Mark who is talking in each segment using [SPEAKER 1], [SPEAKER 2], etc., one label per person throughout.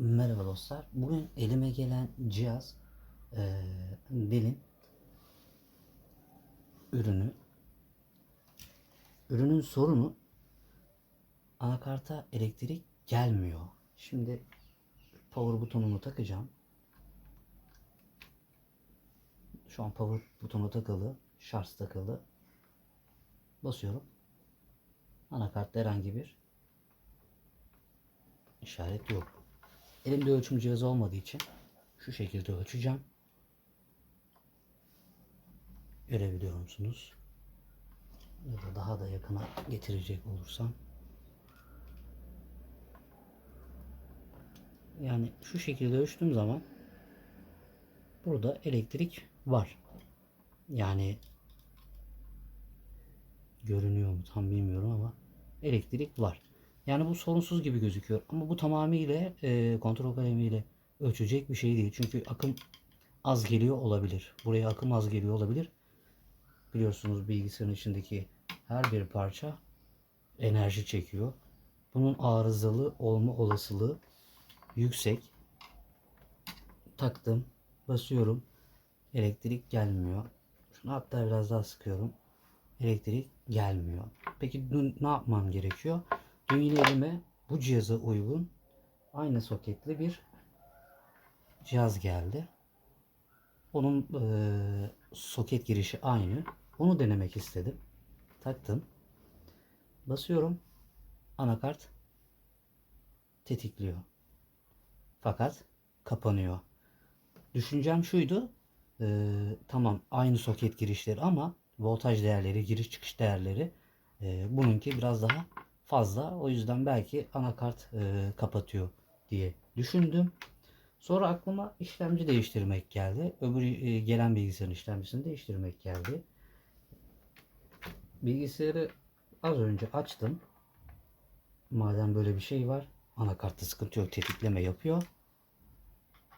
[SPEAKER 1] Merhaba dostlar. Bugün elime gelen cihaz eee Dell'in ürünü. Ürünün sorunu anakarta elektrik gelmiyor. Şimdi power butonunu takacağım. Şu an power butonu takılı, şarj takılı. Basıyorum. Anakartta herhangi bir işaret yok. Elimde ölçüm cihazı olmadığı için şu şekilde ölçeceğim. Görebiliyor musunuz? Ya da daha da yakına getirecek olursam. Yani şu şekilde ölçtüğüm zaman burada elektrik var. Yani görünüyor mu tam bilmiyorum ama elektrik var. Yani bu sorunsuz gibi gözüküyor. Ama bu tamamıyla e, kontrol kalemiyle ölçecek bir şey değil. Çünkü akım az geliyor olabilir. Buraya akım az geliyor olabilir. Biliyorsunuz bilgisayarın içindeki her bir parça enerji çekiyor. Bunun arızalı olma olasılığı yüksek. Taktım. Basıyorum. Elektrik gelmiyor. Şunu hatta biraz daha sıkıyorum. Elektrik gelmiyor. Peki ne yapmam gerekiyor? Yine elime bu cihaza uygun aynı soketli bir cihaz geldi. Onun eee, soket girişi aynı. Onu denemek istedim. Taktım. Basıyorum. Anakart tetikliyor. Fakat kapanıyor. Düşüncem şuydu. eee, tamam aynı soket girişleri ama voltaj değerleri, giriş çıkış değerleri eee, bununki biraz daha fazla. O yüzden belki anakart eee, kapatıyor diye düşündüm. Sonra aklıma işlemci değiştirmek geldi. Öbür e, gelen bilgisayarın işlemcisini değiştirmek geldi. Bilgisayarı az önce açtım. Madem böyle bir şey var. Anakartta sıkıntı yok. Tetikleme yapıyor.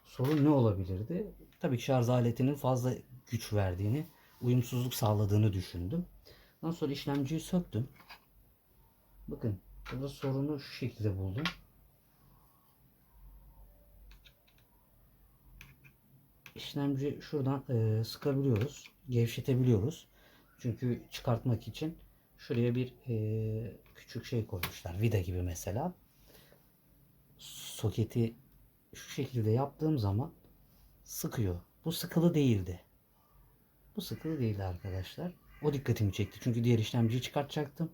[SPEAKER 1] Sorun ne olabilirdi? Tabii şarj aletinin fazla güç verdiğini, uyumsuzluk sağladığını düşündüm. Ondan sonra işlemciyi söktüm. Bakın burada sorunu şu şekilde buldum. işlemci şuradan e, sıkabiliyoruz. Gevşetebiliyoruz. Çünkü çıkartmak için şuraya bir e, küçük şey koymuşlar. Vida gibi mesela. Soketi şu şekilde yaptığım zaman sıkıyor. Bu sıkılı değildi. Bu sıkılı değildi arkadaşlar. O dikkatimi çekti. Çünkü diğer işlemciyi çıkartacaktım.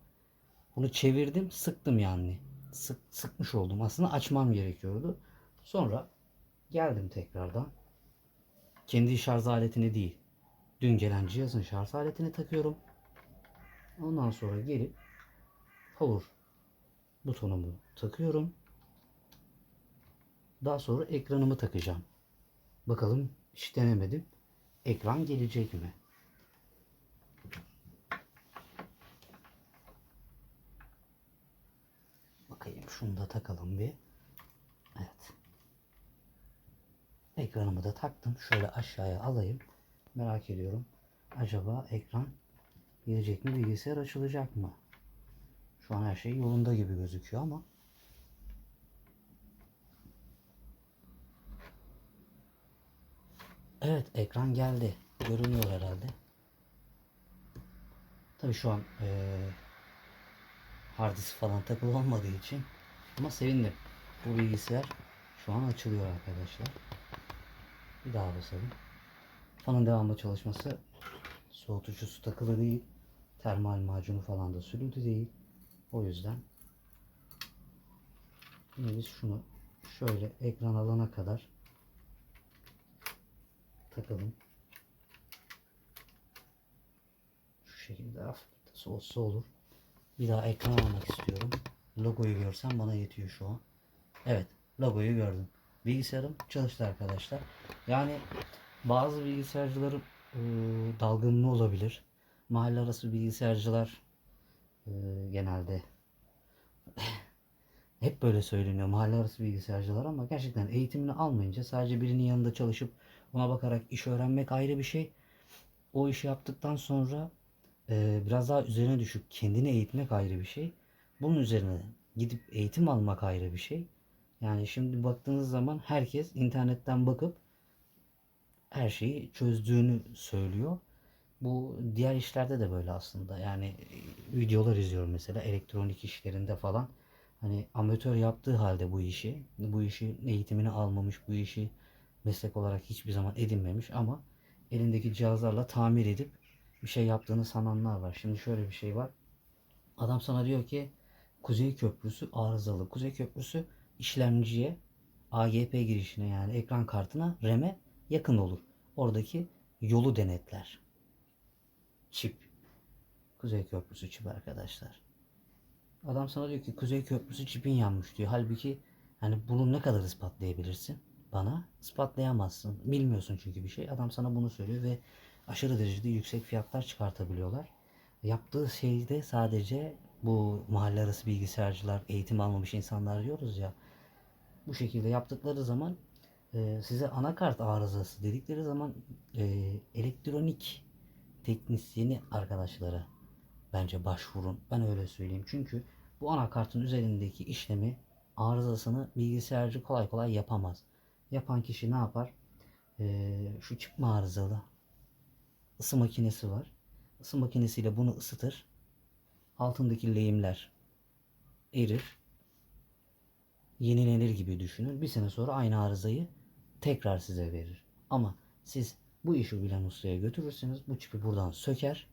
[SPEAKER 1] Bunu çevirdim, sıktım yani. Sık, sıkmış oldum. Aslında açmam gerekiyordu. Sonra geldim tekrardan kendi şarj aletini değil. Dün gelen cihazın şarj aletini takıyorum. Ondan sonra gelip power butonumu takıyorum. Daha sonra ekranımı takacağım. Bakalım hiç denemedim. Ekran gelecek mi? Şunu da takalım bir. Evet. Ekranımı da taktım. Şöyle aşağıya alayım. Merak ediyorum. Acaba ekran gelecek mi? Bilgisayar açılacak mı? Şu an her şey yolunda gibi gözüküyor ama Evet ekran geldi. Görünüyor herhalde. Tabi şu an eee hard disk falan takılı olmadığı için ama sevindim. Bu bilgisayar şu an açılıyor arkadaşlar. Bir daha basalım. Fanın devamlı çalışması soğutucusu takılı değil. Termal macunu falan da sürüldü değil. O yüzden Şimdi biz şunu şöyle ekran alana kadar takalım. Şu şekilde hafif soğutsa olur. Bir daha ekran almak istiyorum. Logoyu görsem bana yetiyor şu an. Evet logoyu gördüm. Bilgisayarım çalıştı arkadaşlar. Yani bazı bilgisayarcıların e, dalgınlığı olabilir. Mahalle arası bilgisayarcılar e, genelde hep böyle söyleniyor mahalle arası bilgisayarcılar ama gerçekten eğitimini almayınca sadece birinin yanında çalışıp ona bakarak iş öğrenmek ayrı bir şey. O işi yaptıktan sonra e, biraz daha üzerine düşüp kendini eğitmek ayrı bir şey. Bunun üzerine gidip eğitim almak ayrı bir şey. Yani şimdi baktığınız zaman herkes internetten bakıp her şeyi çözdüğünü söylüyor. Bu diğer işlerde de böyle aslında. Yani e, videolar izliyorum mesela elektronik işlerinde falan. Hani amatör yaptığı halde bu işi, bu işi eğitimini almamış, bu işi meslek olarak hiçbir zaman edinmemiş ama elindeki cihazlarla tamir edip bir şey yaptığını sananlar var. Şimdi şöyle bir şey var. Adam sana diyor ki Kuzey Köprüsü arızalı. Kuzey Köprüsü işlemciye AGP girişine yani ekran kartına RAM'e yakın olur. Oradaki yolu denetler. Çip. Kuzey Köprüsü çip arkadaşlar. Adam sana diyor ki Kuzey Köprüsü çipin yanmış diyor. Halbuki hani bunu ne kadar ispatlayabilirsin? Bana ispatlayamazsın. Bilmiyorsun çünkü bir şey. Adam sana bunu söylüyor ve aşırı derecede yüksek fiyatlar çıkartabiliyorlar. Yaptığı şey de sadece bu mahalle arası bilgisayarcılar, eğitim almamış insanlar diyoruz ya. Bu şekilde yaptıkları zaman e, size anakart arızası dedikleri zaman e, elektronik teknisyeni arkadaşlara bence başvurun. Ben öyle söyleyeyim. Çünkü bu anakartın üzerindeki işlemi arızasını bilgisayarcı kolay kolay yapamaz. Yapan kişi ne yapar? Ee, şu mi arızalı? Isı makinesi var. Isı makinesiyle bunu ısıtır. Altındaki lehimler erir. Yenilenir gibi düşünün. Bir sene sonra aynı arızayı tekrar size verir. Ama siz bu işi bilen ustaya götürürseniz bu çipi buradan söker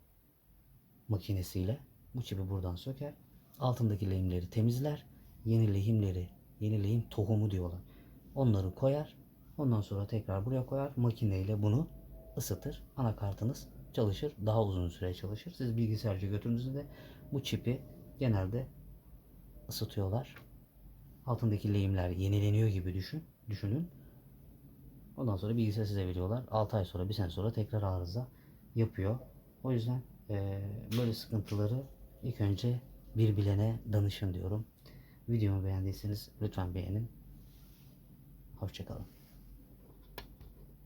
[SPEAKER 1] makinesiyle. Bu çipi buradan söker. Altındaki lehimleri temizler. Yeni lehimleri, yeni lehim tohumu diyorlar. Onları koyar. Ondan sonra tekrar buraya koyar. Makineyle bunu ısıtır. Anakartınız çalışır. Daha uzun süre çalışır. Siz bilgisayarcı götürdüğünüzde bu çipi genelde ısıtıyorlar. Altındaki lehimler yenileniyor gibi düşün, düşünün. Ondan sonra bilgisayar size veriyorlar. 6 ay sonra, bir sene sonra tekrar arıza yapıyor. O yüzden eee, böyle sıkıntıları ilk önce bir bilene danışın diyorum. Videomu beğendiyseniz lütfen beğenin. Hoşçakalın.